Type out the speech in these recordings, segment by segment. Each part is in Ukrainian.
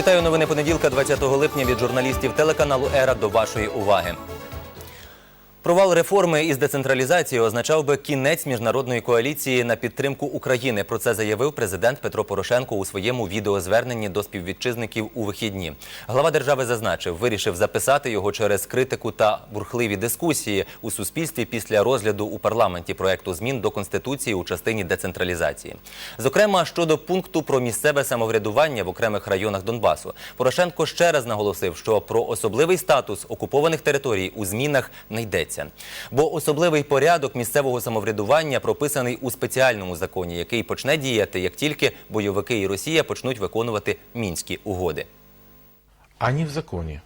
Вітаю новини понеділка, 20 липня від журналістів телеканалу Ера до вашої уваги. Провал реформи із децентралізації означав би кінець міжнародної коаліції на підтримку України. Про це заявив президент Петро Порошенко у своєму відеозверненні до співвітчизників у вихідні. Глава держави зазначив, вирішив записати його через критику та бурхливі дискусії у суспільстві після розгляду у парламенті проекту змін до конституції у частині децентралізації. Зокрема, щодо пункту про місцеве самоврядування в окремих районах Донбасу, Порошенко ще раз наголосив, що про особливий статус окупованих територій у змінах не йдеться. Бо особливий порядок місцевого самоврядування прописаний у спеціальному законі, який почне діяти, як тільки бойовики і Росія почнуть виконувати мінські угоди. ані в законі,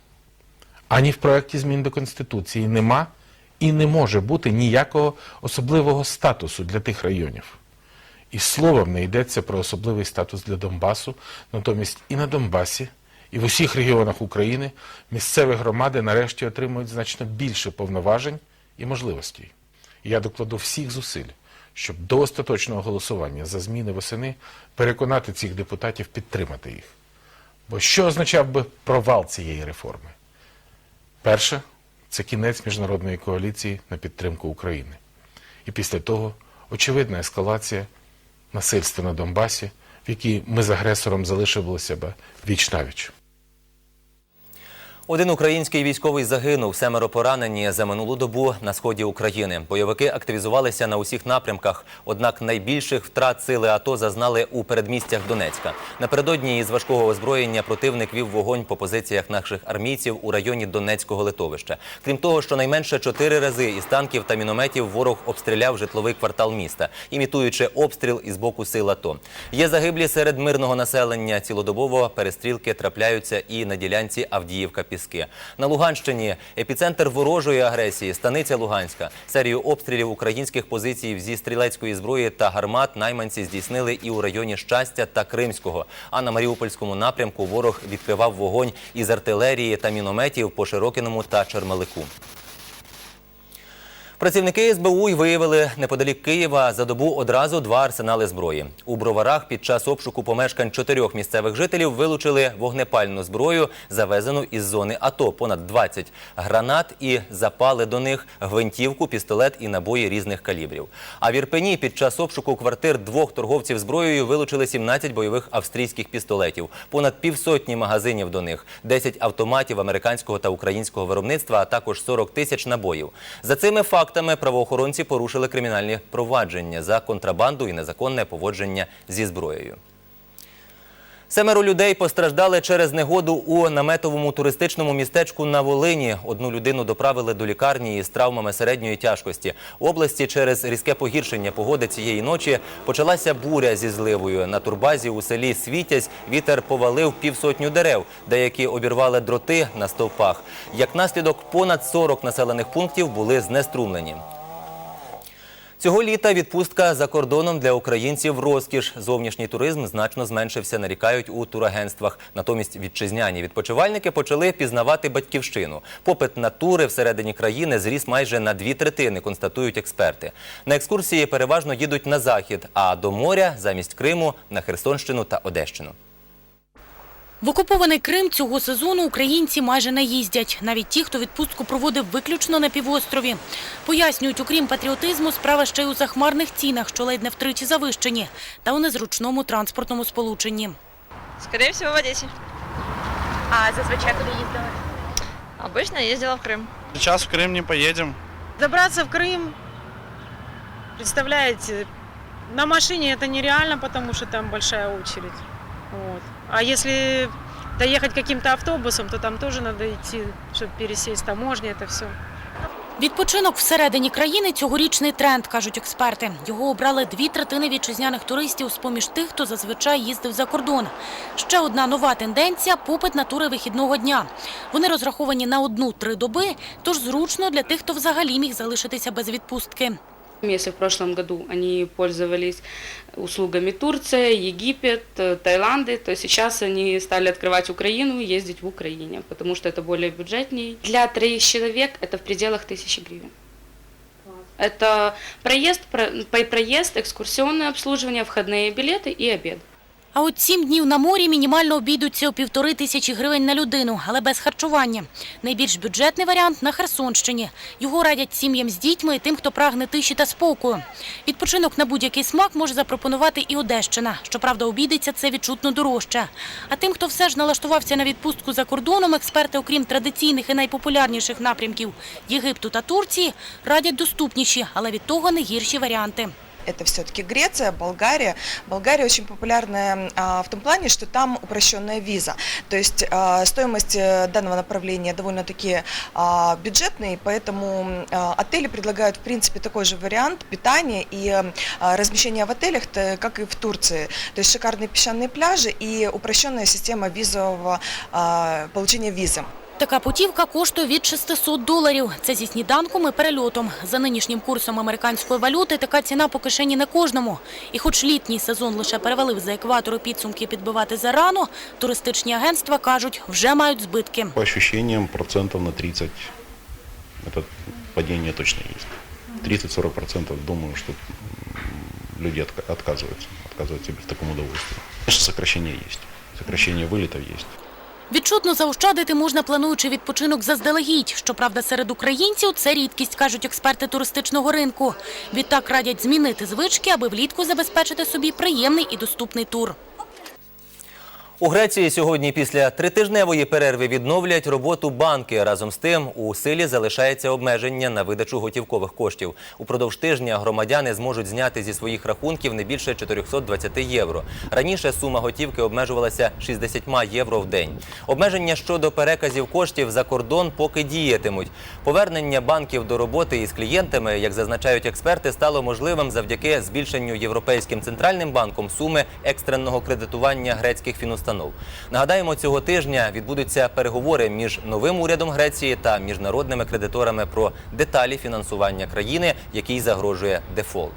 ані в проєкті змін до Конституції нема і не може бути ніякого особливого статусу для тих районів. І словом не йдеться про особливий статус для Донбасу, натомість і на Донбасі, і в усіх регіонах України місцеві громади нарешті отримують значно більше повноважень і можливостей. І я докладу всіх зусиль, щоб до остаточного голосування за зміни восени переконати цих депутатів підтримати їх. Бо що означав би провал цієї реформи? Перше, це кінець міжнародної коаліції на підтримку України. І після того очевидна ескалація насильства на Донбасі, в якій ми з агресором залишили себе віч навіч. Один український військовий загинув, семеро поранені за минулу добу на сході України. Бойовики активізувалися на усіх напрямках. Однак найбільших втрат сили АТО зазнали у передмістях Донецька. Напередодні із важкого озброєння противник вів вогонь по позиціях наших армійців у районі Донецького литовища. Крім того, щонайменше чотири рази із танків та мінометів ворог обстріляв житловий квартал міста, імітуючи обстріл із боку сил АТО. Є загиблі серед мирного населення. Цілодобово перестрілки трапляються і на ділянці Авдіївка. Піски. На Луганщині епіцентр ворожої агресії, станиця Луганська. Серію обстрілів українських позицій зі стрілецької зброї та гармат найманці здійснили і у районі Щастя та Кримського. А на Маріупольському напрямку ворог відкривав вогонь із артилерії та мінометів по Широкиному та Чермелику. Працівники СБУ й виявили неподалік Києва за добу одразу два арсенали зброї. У броварах під час обшуку помешкань чотирьох місцевих жителів вилучили вогнепальну зброю, завезену із зони АТО. Понад 20 гранат і запали до них гвинтівку, пістолет і набої різних калібрів. А в Ірпені під час обшуку квартир двох торговців зброєю вилучили 17 бойових австрійських пістолетів, понад півсотні магазинів до них, 10 автоматів американського та українського виробництва, а також 40 тисяч набоїв. За цими фактами правоохоронці порушили кримінальні провадження за контрабанду і незаконне поводження зі зброєю. Семеро людей постраждали через негоду у наметовому туристичному містечку на Волині. Одну людину доправили до лікарні із травмами середньої тяжкості. В області через різке погіршення погоди цієї ночі почалася буря зі зливою. На турбазі у селі Світязь вітер повалив півсотню дерев, деякі обірвали дроти на стовпах. Як наслідок, понад 40 населених пунктів були знеструмлені. Цього літа відпустка за кордоном для українців розкіш. Зовнішній туризм значно зменшився, нарікають у турагентствах. Натомість вітчизняні відпочивальники почали пізнавати батьківщину. Попит на тури всередині країни зріс майже на дві третини, констатують експерти. На екскурсії переважно їдуть на захід, а до моря замість Криму на Херсонщину та Одещину. В окупований Крим цього сезону українці майже не їздять. Навіть ті, хто відпустку проводив виключно на півострові. Пояснюють, окрім патріотизму, справа ще й у захмарних цінах, що ледь не втричі завищені, та у незручному транспортному сполученні. Скорее всего, в Одессе. А зазвичай куди їздили? Обычно ездила в Крым. Сейчас в Крым не поедем. Добраться в Крым, представляете, на машине это нереально, потому что там большая очередь. Вот. А если доехать каким-то автобусом, то там тоже надо идти, чтобы пересесть таможни, это все. Відпочинок всередині країни – цьогорічний тренд, кажуть експерти. Його обрали дві третини вітчизняних туристів з-поміж тих, хто зазвичай їздив за кордон. Ще одна нова тенденція – попит на тури вихідного дня. Вони розраховані на одну-три доби, тож зручно для тих, хто взагалі міг залишитися без відпустки. Если в прошлом году они пользовались услугами Турция, Египет, э, Таиланды, то сейчас они стали открывать Украину и ездить в Украине, потому что это более бюджетнее. Для троих человек это в пределах тысячи гривен. Это проезд, проезд, экскурсионное обслуживание, входные билеты и обед. А от сім днів на морі мінімально обійдуться у півтори тисячі гривень на людину, але без харчування. Найбільш бюджетний варіант на Херсонщині. Його радять сім'ям з дітьми і тим, хто прагне тиші та спокою. Відпочинок на будь-який смак може запропонувати і Одещина. Щоправда, обійдеться це відчутно дорожче. А тим, хто все ж налаштувався на відпустку за кордоном, експерти, окрім традиційних і найпопулярніших напрямків Єгипту та Турції, радять доступніші, але від того не гірші варіанти. Это все-таки Греция, Болгария. Болгария очень популярная а, в том плане, что там упрощенная виза. То есть а, стоимость э, данного направления довольно-таки а, бюджетный, поэтому отели предлагают в принципе такой же вариант питания и размещения в отелях, как и в Турции. То есть шикарные песчаные пляжи и упрощенная система визового получения визы. Така путівка коштує від 600 доларів. Це зі сніданком і перельотом. За нинішнім курсом американської валюти така ціна по кишені не кожному. І хоч літній сезон лише перевалив за екватору підсумки підбивати зарано, туристичні агентства кажуть, вже мають збитки. По ощущениям, процентов на 30 это падение точно есть. 30-40 процентов думаю, что м, люди отка- отказываются, отказывают себе в таком удовольствии. Конечно, сокращение есть. Сокращение вылетов есть. Відчутно заощадити можна, плануючи відпочинок заздалегідь. Щоправда, серед українців це рідкість, кажуть експерти туристичного ринку. Відтак радять змінити звички, аби влітку забезпечити собі приємний і доступний тур. У Греції сьогодні після тритижневої перерви відновлять роботу банки. Разом з тим у силі залишається обмеження на видачу готівкових коштів. Упродовж тижня громадяни зможуть зняти зі своїх рахунків не більше 420 євро. Раніше сума готівки обмежувалася 60 євро в день. Обмеження щодо переказів коштів за кордон поки діятимуть. Повернення банків до роботи із клієнтами, як зазначають експерти, стало можливим завдяки збільшенню Європейським центральним банком суми екстреного кредитування грецьких фінустанов. Нагадаємо, цього тижня відбудуться переговори між новим урядом Греції та міжнародними кредиторами про деталі фінансування країни, якій загрожує дефолт.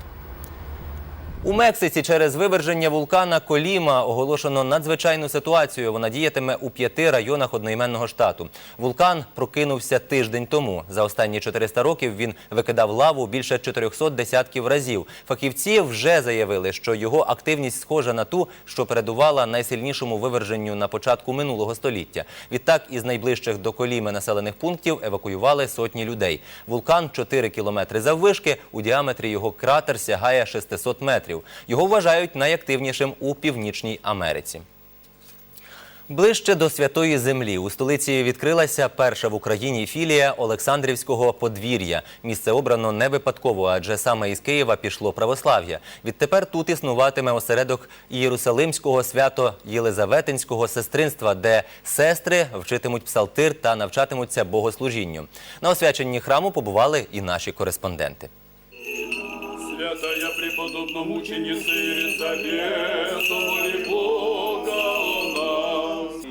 У Мексиці через виверження вулкана Коліма оголошено надзвичайну ситуацію. Вона діятиме у п'яти районах одноіменного штату. Вулкан прокинувся тиждень тому. За останні 400 років він викидав лаву більше 400 десятків разів. Фахівці вже заявили, що його активність схожа на ту, що передувала найсильнішому виверженню на початку минулого століття. Відтак із найближчих до Коліми населених пунктів евакуювали сотні людей. Вулкан 4 кілометри заввишки, у діаметрі його кратер сягає 600 метрів. Його вважають найактивнішим у Північній Америці. Ближче до святої землі у столиці відкрилася перша в Україні філія Олександрівського подвір'я. Місце обрано не випадково, адже саме із Києва пішло православ'я. Відтепер тут існуватиме осередок Єрусалимського свято Єлизаветинського сестринства, де сестри вчитимуть псалтир та навчатимуться богослужінню. На освяченні храму побували і наші кореспонденти. Святая преподобна мученица Елисавета, моли Бога нас.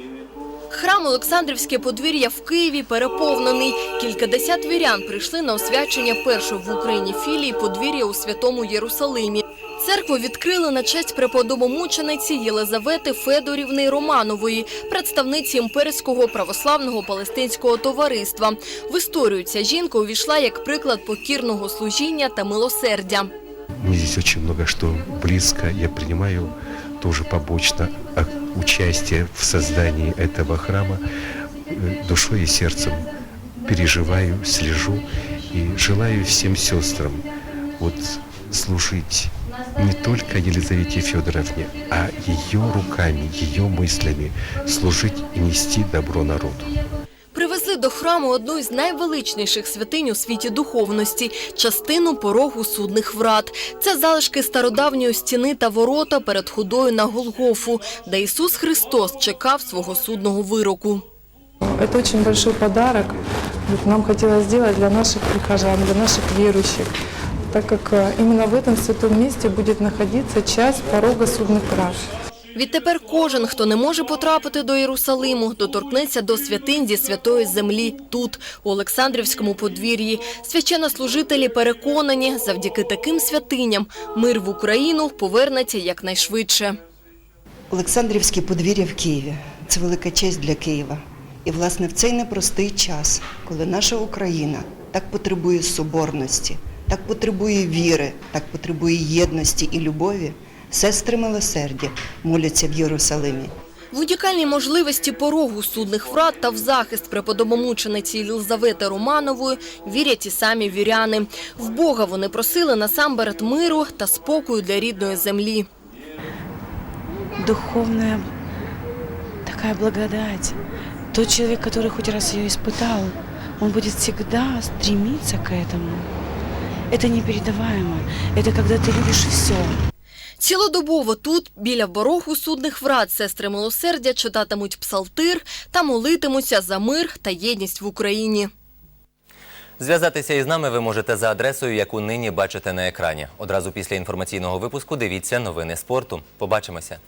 Храм Олександрівське подвір'я в Києві переповнений. Кількадесят вірян прийшли на освячення першої в Україні філії подвір'я у Святому Єрусалимі. Церкву відкрили на честь преподобомучениці Єлизавети Федорівни Романової, представниці імперського православного палестинського товариства. В історію ця жінка увійшла як приклад покірного служіння та милосердя. Мне здесь очень много что близко. Я принимаю тоже побочно а, участие в создании этого храма. Э, Душой и сердцем переживаю, слежу и желаю всем сестрам вот служить не только Елизавете Федоровне, а ее руками, ее мыслями служить и нести добро народу. Привезли до храму одну із найвеличніших святинь у світі духовності – частину порогу судних врат. Це залишки стародавньої стіни та ворота перед ходою на Голгофу, де Ісус Христос чекав свого судного вироку. Это очень большой подарок. Вот Нам хотелось сделать для наших прихожан, для наших верующих, так как э, именно в этом святом месте будет находиться часть порога судных врат. Відтепер кожен, хто не може потрапити до Єрусалиму, доторкнеться до святинь зі святої землі тут, у Олександрівському подвір'ї. Священнослужителі переконані, завдяки таким святиням мир в Україну повернеться якнайшвидше. Олександрівське подвір'я в Києві це велика честь для Києва. І, власне, в цей непростий час, коли наша Україна так потребує соборності, так потребує віри, так потребує єдності і любові, сестри милосердя моляться в Єрусалимі. В унікальній можливості порогу судних врат та в захист преподобомучениці Єлизавети Романової вірять і самі віряни. В Бога вони просили насамперед миру та спокою для рідної землі. духовная такая благодать. Тот человек, который хоть раз ее испытал, он будет всегда стремиться к этому. Это непередаваемо. Это когда ты любишь все. Цілодобово тут, біля борогу судних врат, сестри милосердя читатимуть псалтир та молитимуться за мир та єдність в Україні. Зв'язатися із нами ви можете за адресою, яку нині бачите на екрані. Одразу після інформаційного випуску дивіться новини спорту. Побачимося.